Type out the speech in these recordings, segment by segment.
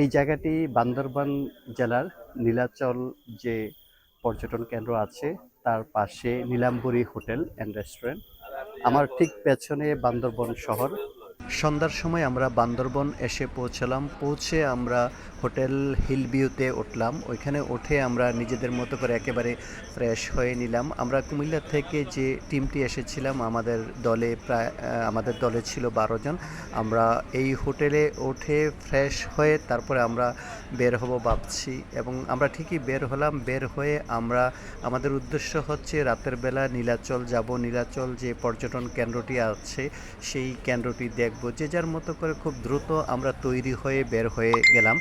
এই জায়গাটি বান্দরবান জেলার নীলাচল যে পর্যটন কেন্দ্র আছে, তার পাশে নীলাম্বরী হোটেল অ্যান্ড রেস্টুরেন্ট আমার ঠিক পেছনে বান্দরবন শহর। সন্ধ্যার সময় আমরা বান্দরবন এসে পৌঁছালাম। পৌঁছে আমরা হোটেল হিল ভিউতে উঠলাম। ওইখানে উঠে আমরা নিজেদের মতো করে একেবারে ফ্রেশ হয়ে নিলাম। আমরা কুমিল্লা থেকে যে টিমটি এসেছিলাম, আমাদের দলে প্রায় আমাদের দলে ছিল বারো জন। আমরা এই হোটেলে উঠে ফ্রেশ হয়ে তারপরে আমরা বের হব ভাবছি এবং আমরা ঠিকই বের হলাম। বের হয়ে আমরা, আমাদের উদ্দেশ্য হচ্ছে রাতের বেলা নীলাচল যাব। নীলাচল যে পর্যটন কেন্দ্রটি আছে, সেই কেন্দ্রটি দেখব। যে যার মতো করে খুব দ্রুত আমরা তৈরি হয়ে বের হয়ে গেলাম।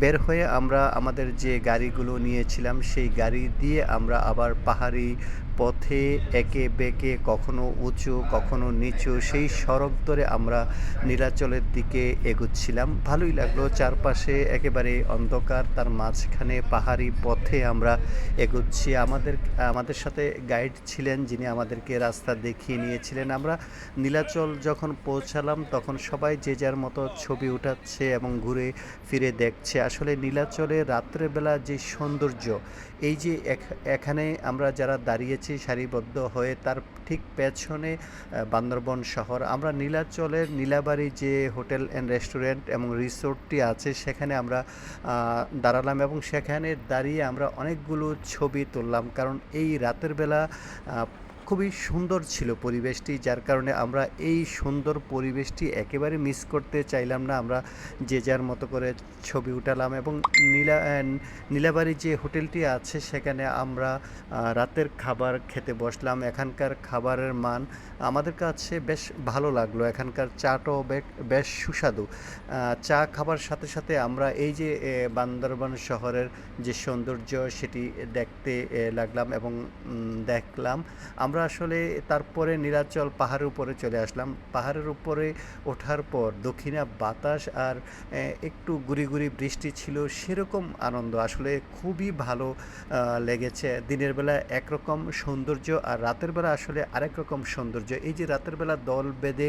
বের হয়ে আমরা আমাদের যে গাড়িগুলো নিয়েছিলাম, সেই গাড়ি দিয়ে আমরা আবার পাহাড়ি পথে একে বেঁকে কখনো উঁচু, কখনো নিচু, সেই সড়ক ধরে আমরা নীলাচলের দিকে এগুচ্ছিলাম। ভালোই লাগল, চারপাশে একেবারে অন্ধকার, তার মাঝখানে পাহাড়ি পথে আমরা এগুচ্ছি। আমাদের আমাদের সাথে গাইড ছিলেন যিনি আমাদেরকে রাস্তা দেখিয়ে নিয়েছিলেন। আমরা নীলাচল যখন পৌঁছালাম, তখন সবাই যে যার মতো ছবি উঠাচ্ছে এবং ঘুরে ফিরে দেখছে। আসলে নীলাচলে রাত্রেবেলা যে সৌন্দর্য, এই যে এখানে আমরা যারা দাঁড়িয়েছি সারিবদ্ধ হয়ে তার ঠিক পেছনে বান্দরবন শহর, আমরা নীলাচলের নীলাবাড়ি যে হোটেল অ্যান্ড রেস্টুরেন্ট এবং রিসোর্টটি আছে সেখানে আমরা দাঁড়ালাম এবং সেখানে দাঁড়িয়ে আমরা অনেকগুলো ছবি তুললাম। কারণ এই রাতের বেলা খুবই সুন্দর ছিল পরিবেশটি, যার কারণে আমরা এই সুন্দর পরিবেশটি একেবারে মিস করতে চাইলাম না। আমরা যে যার মতো করে ছবি উঠালাম এবং নীলা, নীলাবাড়ি যে হোটেলটি আছে, সেখানে আমরা রাতের খাবার খেতে বসলাম। এখানকার খাবারের মান আমাদের কাছে বেশ ভালো লাগল। এখানকার চাটাও বেশ সুস্বাদু। চা খাবার সাথে সাথে আমরা এই যে বান্দরবান শহরের যে সৌন্দর্য, সেটি দেখতে লাগলাম এবং দেখলাম। আমরা আসলে তারপরে নীলাচল পাহাড়ের উপরে চলে আসলাম। পাহাড়ের উপরে ওঠার পর দক্ষিণা বাতাস আর একটু গুড়ি গুড়ি বৃষ্টি ছিল, সেরকম আনন্দ। আসলে খুবই ভালো লেগেছে। দিনের বেলা একরকম সৌন্দর্য আর রাতের বেলা আসলে আরেক রকম সৌন্দর্য। এই যে রাতের বেলা দল বেঁধে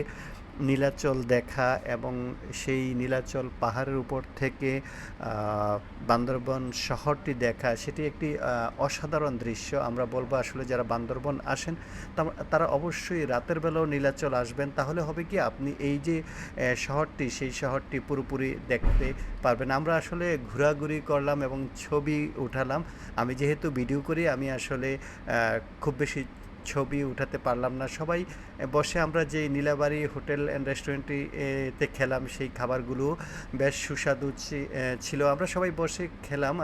নীলাচল দেখা এবং সেই নীলাচল পাহাড়ের উপর থেকে বান্দরবন শহরটি দেখা, সেটি একটি অসাধারণ দৃশ্য। আমরা বলব আসলে যারা বান্দরবন আসেন তারা অবশ্যই রাতের বেলাও নীলাচল আসবেন। তাহলে হবে কি, আপনি এই যে শহরটি, সেই শহরটি পুরোপুরি দেখতে পারবেন। আমরা আসলে ঘোরাঘুরি করলাম এবং ছবি উঠালাম। আমি যেহেতু ভিডিও করি, আমি আসলে খুব বেশি ছবি উঠাতে পারলাম না। সবাই বসে আমরা যে নীলাবাড়ি হোটেল অ্যান্ড রেস্টুরেন্টে খেলাম, সেই খাবারগুলো বেশ সুস্বাদু ছিল। আমরা সবাই বসে খেলাম।